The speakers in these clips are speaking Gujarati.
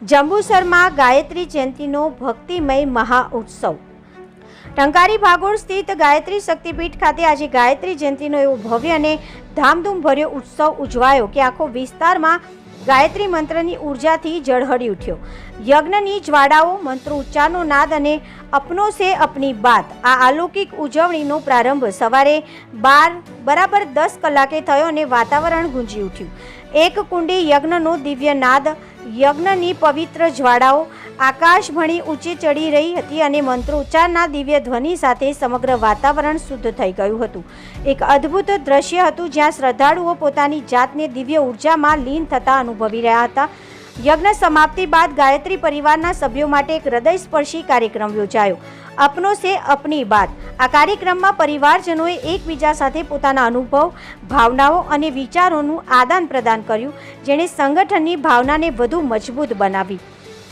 જંબુસરમાં ગાયત્રી જયંતિનો ભક્તિમય મહાઉત્સવ ટંકારી ભાગોળ સ્થિત ગાયત્રી શક્તિપીઠ ખાતે આજે ગાયત્રી જયંતિનો એવો ભવ્ય અને ધામધૂમભર્યો ઉત્સવ ઉજવાયો કે આખો વિસ્તારમાં ગાયત્રી મંત્રની ઉર્જાથી ઝળહળી ઉઠ્યો. યજ્ઞની જ્વાળાઓ મંત્રો ઉચ્ચારનો નાદ અને અપનો સે અપની બાત. આ અલૌકિક ઉજવણીનો પ્રારંભ સવારે બાર, બરાબર દસ કલાકે થયો અને વાતાવરણ ગુંજી ઉઠ્યું. એક કુંડી યજ્ઞનો દિવ્ય નાદ, યજ્ઞની પવિત્ર જ્વાળાઓ આકાશ ભણી ઊંચે ચડી રહી હતી અને મંત્રોચ્ચારના દિવ્ય ધ્વનિ સાથે સમગ્ર વાતાવરણ શુદ્ધ થઈ ગયું હતું. એક અદ્ભુત દ્રશ્ય હતું જ્યાં શ્રદ્ધાળુઓ પોતાની જાતને દિવ્ય ઉર્જામાં લીન થતા અનુભવી રહ્યા હતા. યજ્ઞ સમાપ્તિ બાદ ગાયત્રી પરિવારના સભ્યો માટે એક હૃદયસ્પર્શી કાર્યક્રમ યોજાયો. અપનો સે અપની બાત. આ કાર્યક્રમમાં પરિવારજનોએ એકબીજા સાથે પોતાના અનુભવ, ભાવનાઓ અને વિચારોનું આદાન પ્રદાન કર્યું, જેણે સંગઠનની ભાવનાને વધુ મજબૂત બનાવી.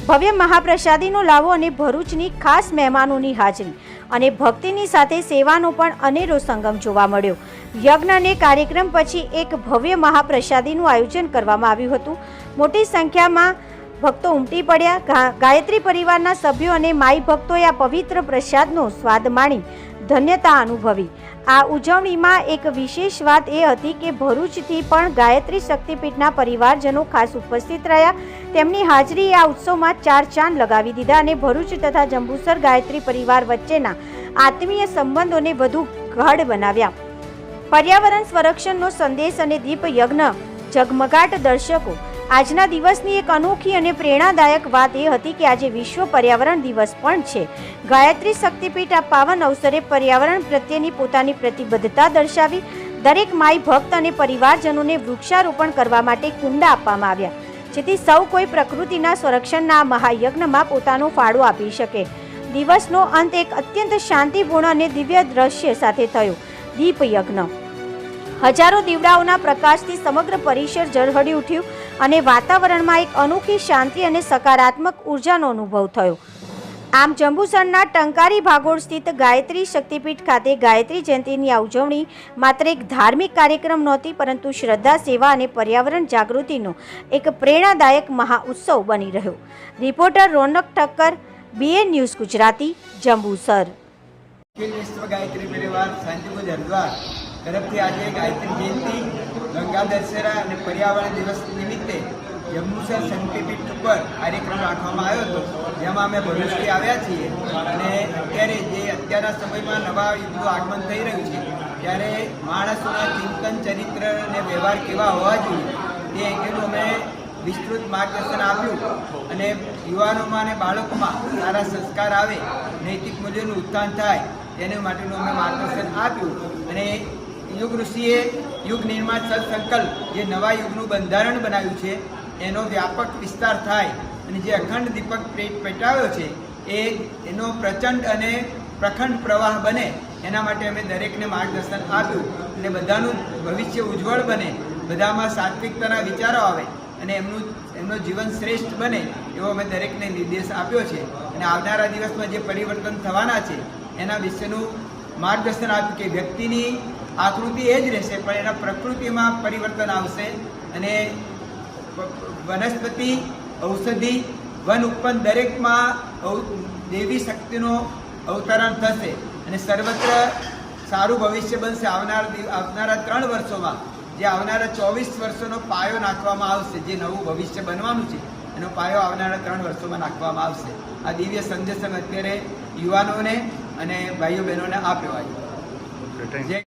ભવ્ય મહાપ્રસાદીનો લાવો અને ભરૂચની ખાસ મહેમાનોની હાજરી અને ભક્તિની સાથે સેવાનો પણ અનેરો સંગમ જોવા મળ્યો. યજ્ઞ અને કાર્યક્રમ પછી એક ભવ્ય મહાપ્રસાદીનું આયોજન કરવામાં આવ્યું હતું. મોટી સંખ્યામાં ભક્તો ઉમટી પડ્યા. ગાયત્રી પરિવારના સભ્યો અને માઈ ભક્તોએ આ પવિત્ર પ્રસાદનો સ્વાદ માણી ધન્યતા અનુભવી. આ ઉજવણીમાં એક વિશેષ વાત એ હતી કે ભરૂચથી પણ ગાયત્રી શક્તિપીઠના પરિવારજનો ખાસ ઉપસ્થિત રહ્યા. તેમની હાજરી આ ઉત્સવમાં ચાર ચાંદ લગાવી દીધા અને ભરૂચ તથા જંબુસર ગાયત્રી પરિવાર વચ્ચેના આત્મીય સંબંધોને વધુ ગાઢ બનાવ્યા. પર્યાવરણ સંરક્ષણનો સંદેશ અને દીપ યજ્ઞ ઝગમગાટ દર્શકો આજના દિવસની એક અનોખી અને પ્રેરણાદાયક વાત એ હતી કે આજે વિશ્વ પર્યાવરણ દિવસ પણ છે. ગાયત્રી શક્તિપીઠ આ પાવન અવસરે પર્યાવરણ પ્રત્યેની પોતાની પ્રતિબદ્ધતા દર્શાવી, દરેક માઈ ભક્ત અને પરિવારજનોને વૃક્ષારોપણ કરવા માટે કુંડા આપવામાં આવ્યા. જેથી સૌ કોઈ પ્રકૃતિના સંરક્ષણના મહાયજ્ઞમાં પોતાનો ફાળો આપી શકે. દિવસનો અંત એક અત્યંત શાંતિપૂર્ણ અને દિવ્ય દ્રશ્ય સાથે થયો. દીપયજ્ઞ. હજારો દીવડાઓના પ્રકાશથી સમગ્ર પરિસર ઝળહળી ઉઠ્યું. અને વાતાવરણમાં એક અનોખી શાંતિ અને સકારાત્મક ઉર્જાનો અનુભવ થયો. આમ જંબુસરના ટંકારી ભાગોળ સ્થિત ગાયત્રી શક્તિપીઠ ખાતે ગાયત્રી જયંતિની ઉજવણી માત્ર એક ધાર્મિક કાર્યક્રમ નહોતી, પરંતુ શ્રદ્ધા, સેવા અને પર્યાવરણ જાગૃતિનો એક પ્રેરણાદાયક મહાઉત્સવ બની રહ્યો. Reporter Ronak Thakkar BN news Gujarati, Jambusar. Gayatri Parivar તરફથી આજે ગાયત્રી જયંતિ ગંગા દશેરા અને પર્યાવરણ દિવસ નિમિત્તે જંબુસર શક્તિપીઠ ઉપર કાર્યક્રમ રાખવામાં આવ્યો હતો, જેમાં અમે ભરૂચથી આવ્યા છીએ. અને અત્યારે જે અત્યારના સમયમાં નવા યુગનું આગમન થઈ રહ્યું છે, ત્યારે માણસોના ચિંતન ચરિત્ર અને વ્યવહાર કેવા હોવા જોઈએ, તે અંગેનું અમે વિસ્તૃત માર્ગદર્શન આપ્યું અને યુવાનોમાં અને બાળકોમાં સારા સંસ્કાર આવે, નૈતિક મૂલ્યોનું ઉત્થાન થાય, તેને માટેનું અમે માર્ગદર્શન આપ્યું અને યુગ ઋષિએ યુગ નિર્માણ સત્સંકલ્પ, જે નવા યુગનું બંધારણ બનાવ્યું છે, એનો વ્યાપક વિસ્તાર થાય અને જે અખંડ દીપક પેટ પેટાવ્યો છે, એ એનો પ્રચંડ અને પ્રખંડ પ્રવાહ બને. એના માટે અમે દરેકને માર્ગદર્શન આપ્યું અને બધાનું ભવિષ્ય ઉજ્જવળ બને. બધામાં સાત્વિકતાના વિચારો આવે અને એમનું એમનું જીવન શ્રેષ્ઠ બને એવો અમે દરેકને નિર્દેશ આપ્યો છે. અને આવનારા દિવસમાં જે પરિવર્તન થવાના છે, એના વિશેનું માર્ગદર્શન આપ્યું કે વ્યક્તિની આકૃતિ એ જ રહેશે પણ એના પ્રકૃતિમાં પરિવર્તન આવશે અને વનસ્પતિ ઔષધિ વન ઉત્પન્ન દરેકમાં દેવી શક્તિનો અવતરણ થશે અને સર્વત્ર સારું ભવિષ્ય બનશે. આવનાર આવનારા ત્રણ વર્ષોમાં જે આવનારા ચોવીસ વર્ષોનો પાયો નાખવામાં આવશે જે નવું ભવિષ્ય બનવાનું છે એનો પાયો આવનારા ત્રણ વર્ષોમાં નાખવામાં આવશે. આ દિવ્ય સંદેશન અત્યારે યુવાનોને અને ભાઈઓ બહેનોને આપ્યો આજે